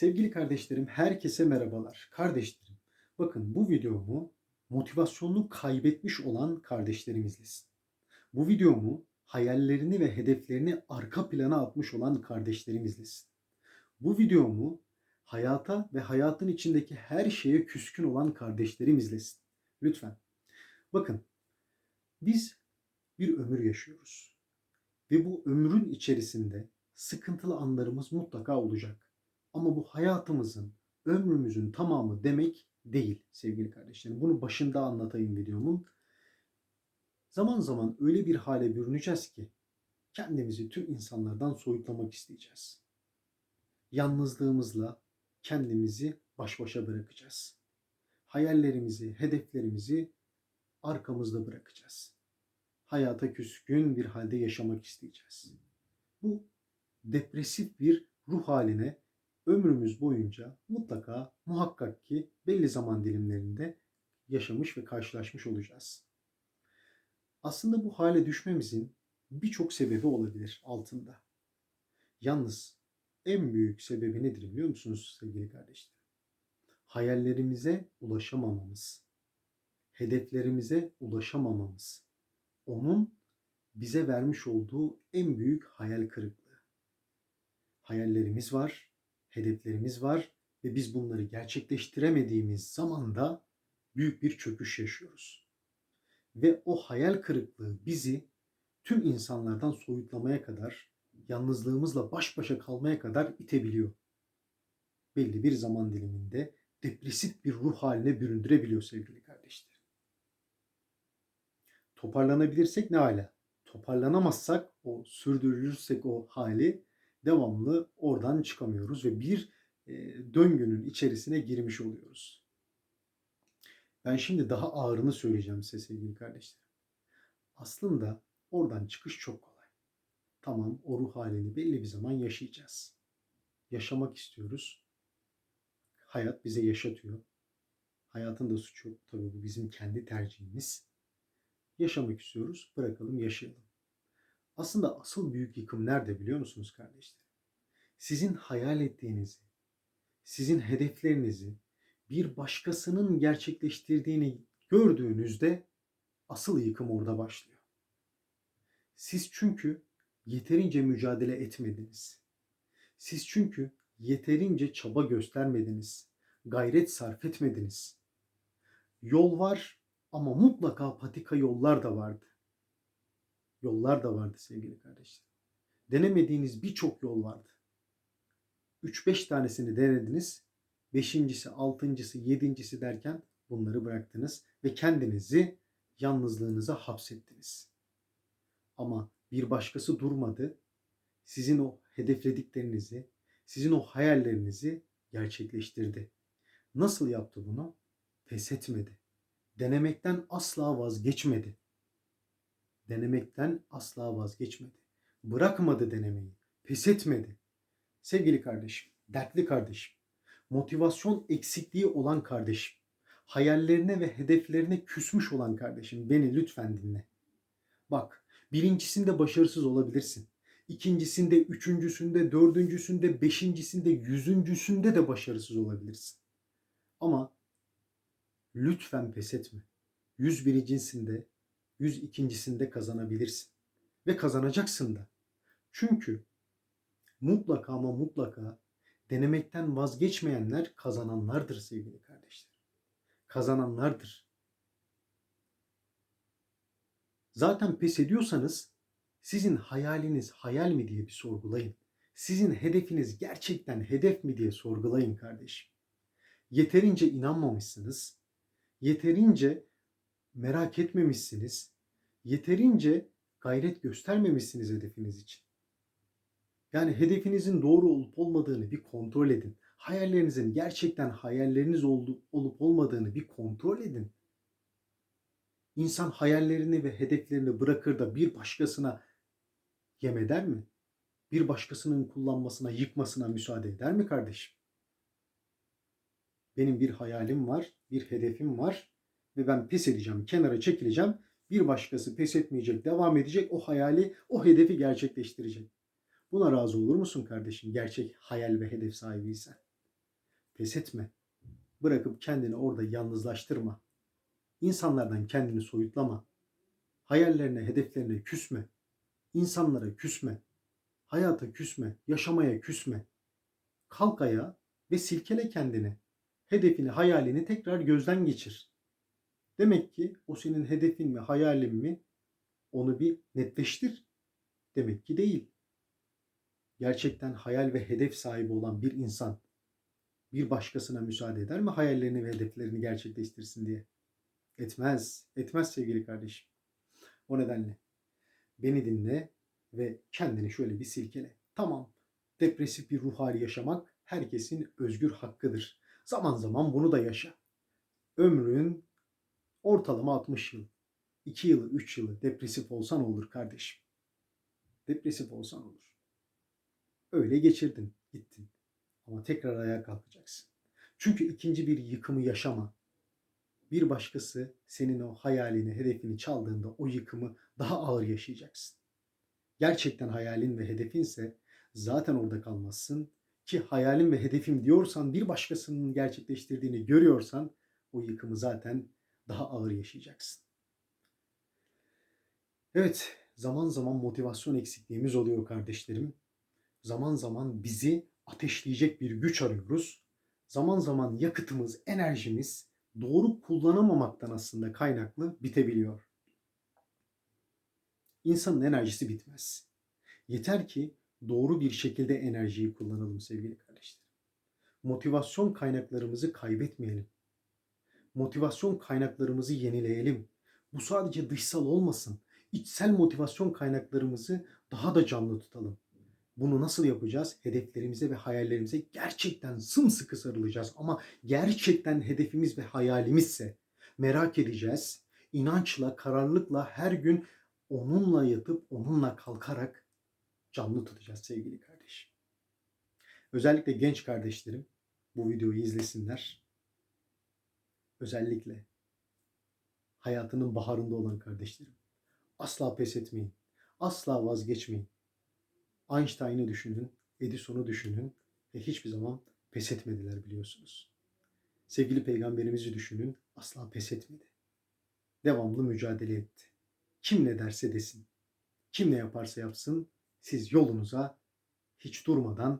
Sevgili kardeşlerim, herkese merhabalar. Kardeşlerim, bakın bu videomu motivasyonunu kaybetmiş olan kardeşlerim izlesin. Bu videomu hayallerini ve hedeflerini arka plana atmış olan kardeşlerim izlesin. Bu videomu hayata ve hayatın içindeki her şeye küskün olan kardeşlerim izlesin. Lütfen. Bakın, biz bir ömür yaşıyoruz. Ve bu ömrün içerisinde sıkıntılı anlarımız mutlaka olacak. Ama bu hayatımızın, ömrümüzün tamamı demek değil sevgili kardeşlerim. Bunu başında anlatayım videomun. Zaman zaman öyle bir hale bürüneceğiz ki kendimizi tüm insanlardan soyutlamak isteyeceğiz. Yalnızlığımızla kendimizi baş başa bırakacağız. Hayallerimizi, hedeflerimizi arkamızda bırakacağız. Hayata küskün bir halde yaşamak isteyeceğiz. Bu depresif bir ruh haline ömrümüz boyunca mutlaka muhakkak ki belli zaman dilimlerinde yaşamış ve karşılaşmış olacağız. Aslında bu hale düşmemizin birçok sebebi olabilir altında. Yalnız en büyük sebebi nedir biliyor musunuz sevgili kardeşlerim? Hayallerimize ulaşamamamız, hedeflerimize ulaşamamamız, onun bize vermiş olduğu en büyük hayal kırıklığı. Hayallerimiz var, hedeflerimiz var ve biz bunları gerçekleştiremediğimiz zaman da büyük bir çöküş yaşıyoruz. Ve o hayal kırıklığı bizi tüm insanlardan soyutlamaya kadar, yalnızlığımızla baş başa kalmaya kadar itebiliyor. Belli bir zaman diliminde depresif bir ruh haline büründürebiliyor sevgili kardeşlerim. Toparlanabilirsek ne hala? Toparlanamazsak, o sürdürürsek o hali devamlı oradan çıkamıyoruz ve bir e, döngünün içerisine girmiş oluyoruz. Ben şimdi daha ağırını söyleyeceğim size sevgili kardeşlerim. Aslında oradan çıkış çok kolay. Tamam o ruh halini belli bir zaman yaşayacağız. Yaşamak istiyoruz. Hayat bize yaşatıyor. Hayatın da suçu. Tabii bu bizim kendi tercihimiz. Yaşamak istiyoruz. Bırakalım yaşayalım. Aslında asıl büyük yıkım nerede biliyor musunuz kardeşler? Sizin hayal ettiğinizi, sizin hedeflerinizi bir başkasının gerçekleştirdiğini gördüğünüzde asıl yıkım orada başlıyor. Siz çünkü yeterince mücadele etmediniz. Siz çünkü yeterince çaba göstermediniz. Gayret sarf etmediniz. Yol var ama mutlaka patika yollar da vardı yollar da vardı sevgili kardeşlerim. Denemediğiniz birçok yol vardı. 3-5 tanesini denediniz. Beşincisi, altıncısı, yedincisi derken bunları bıraktınız ve kendinizi yalnızlığınıza hapsettiniz. Ama bir başkası durmadı. Sizin o hedeflediklerinizi, sizin o hayallerinizi gerçekleştirdi. Nasıl yaptı bunu? Pes etmedi. Denemekten asla vazgeçmedi denemekten asla vazgeçmedi. Bırakmadı denemeyi, pes etmedi. Sevgili kardeşim, dertli kardeşim, motivasyon eksikliği olan kardeşim, hayallerine ve hedeflerine küsmüş olan kardeşim beni lütfen dinle. Bak, birincisinde başarısız olabilirsin. İkincisinde, üçüncüsünde, dördüncüsünde, beşincisinde, yüzüncüsünde de başarısız olabilirsin. Ama lütfen pes etme. Yüz birincisinde, 102.sinde kazanabilirsin. Ve kazanacaksın da. Çünkü mutlaka ama mutlaka denemekten vazgeçmeyenler kazananlardır sevgili kardeşler. Kazananlardır. Zaten pes ediyorsanız sizin hayaliniz hayal mi diye bir sorgulayın. Sizin hedefiniz gerçekten hedef mi diye sorgulayın kardeşim. Yeterince inanmamışsınız. Yeterince merak etmemişsiniz. Yeterince gayret göstermemişsiniz hedefiniz için. Yani hedefinizin doğru olup olmadığını bir kontrol edin. Hayallerinizin gerçekten hayalleriniz olup olmadığını bir kontrol edin. İnsan hayallerini ve hedeflerini bırakır da bir başkasına yem eder mi? Bir başkasının kullanmasına, yıkmasına müsaade eder mi kardeşim? Benim bir hayalim var, bir hedefim var ve ben pes edeceğim, kenara çekileceğim. Bir başkası pes etmeyecek, devam edecek, o hayali, o hedefi gerçekleştirecek. Buna razı olur musun kardeşim? Gerçek hayal ve hedef sahibiysen. Pes etme. Bırakıp kendini orada yalnızlaştırma. İnsanlardan kendini soyutlama. Hayallerine, hedeflerine küsme. İnsanlara küsme. Hayata küsme. Yaşamaya küsme. Kalk ayağa ve silkele kendini. Hedefini, hayalini tekrar gözden geçir. Demek ki o senin hedefin mi, hayalin mi? Onu bir netleştir. Demek ki değil. Gerçekten hayal ve hedef sahibi olan bir insan bir başkasına müsaade eder mi hayallerini ve hedeflerini gerçekleştirsin diye? Etmez. Etmez sevgili kardeşim. O nedenle beni dinle ve kendini şöyle bir silkele. Tamam. Depresif bir ruh hali yaşamak herkesin özgür hakkıdır. Zaman zaman bunu da yaşa. Ömrün ortalama 60 yıl. 2 yılı, 3 yılı depresif olsan olur kardeşim. Depresif olsan olur. Öyle geçirdin, gittin. Ama tekrar ayağa kalkacaksın. Çünkü ikinci bir yıkımı yaşama. Bir başkası senin o hayalini, hedefini çaldığında o yıkımı daha ağır yaşayacaksın. Gerçekten hayalin ve hedefinse zaten orada kalmazsın. Ki hayalin ve hedefim diyorsan bir başkasının gerçekleştirdiğini görüyorsan o yıkımı zaten daha ağır yaşayacaksın. Evet, zaman zaman motivasyon eksikliğimiz oluyor kardeşlerim. Zaman zaman bizi ateşleyecek bir güç arıyoruz. Zaman zaman yakıtımız, enerjimiz doğru kullanamamaktan aslında kaynaklı bitebiliyor. İnsanın enerjisi bitmez. Yeter ki doğru bir şekilde enerjiyi kullanalım sevgili kardeşlerim. Motivasyon kaynaklarımızı kaybetmeyelim. Motivasyon kaynaklarımızı yenileyelim. Bu sadece dışsal olmasın. İçsel motivasyon kaynaklarımızı daha da canlı tutalım. Bunu nasıl yapacağız? Hedeflerimize ve hayallerimize gerçekten sımsıkı sarılacağız. Ama gerçekten hedefimiz ve hayalimizse merak edeceğiz. İnançla, kararlılıkla her gün onunla yatıp onunla kalkarak canlı tutacağız sevgili kardeşim. Özellikle genç kardeşlerim bu videoyu izlesinler. Özellikle hayatının baharında olan kardeşlerim. Asla pes etmeyin. Asla vazgeçmeyin. Einstein'ı düşünün, Edison'u düşünün ve hiçbir zaman pes etmediler biliyorsunuz. Sevgili peygamberimizi düşünün, asla pes etmedi. Devamlı mücadele etti. Kim ne derse desin, kim ne yaparsa yapsın, siz yolunuza hiç durmadan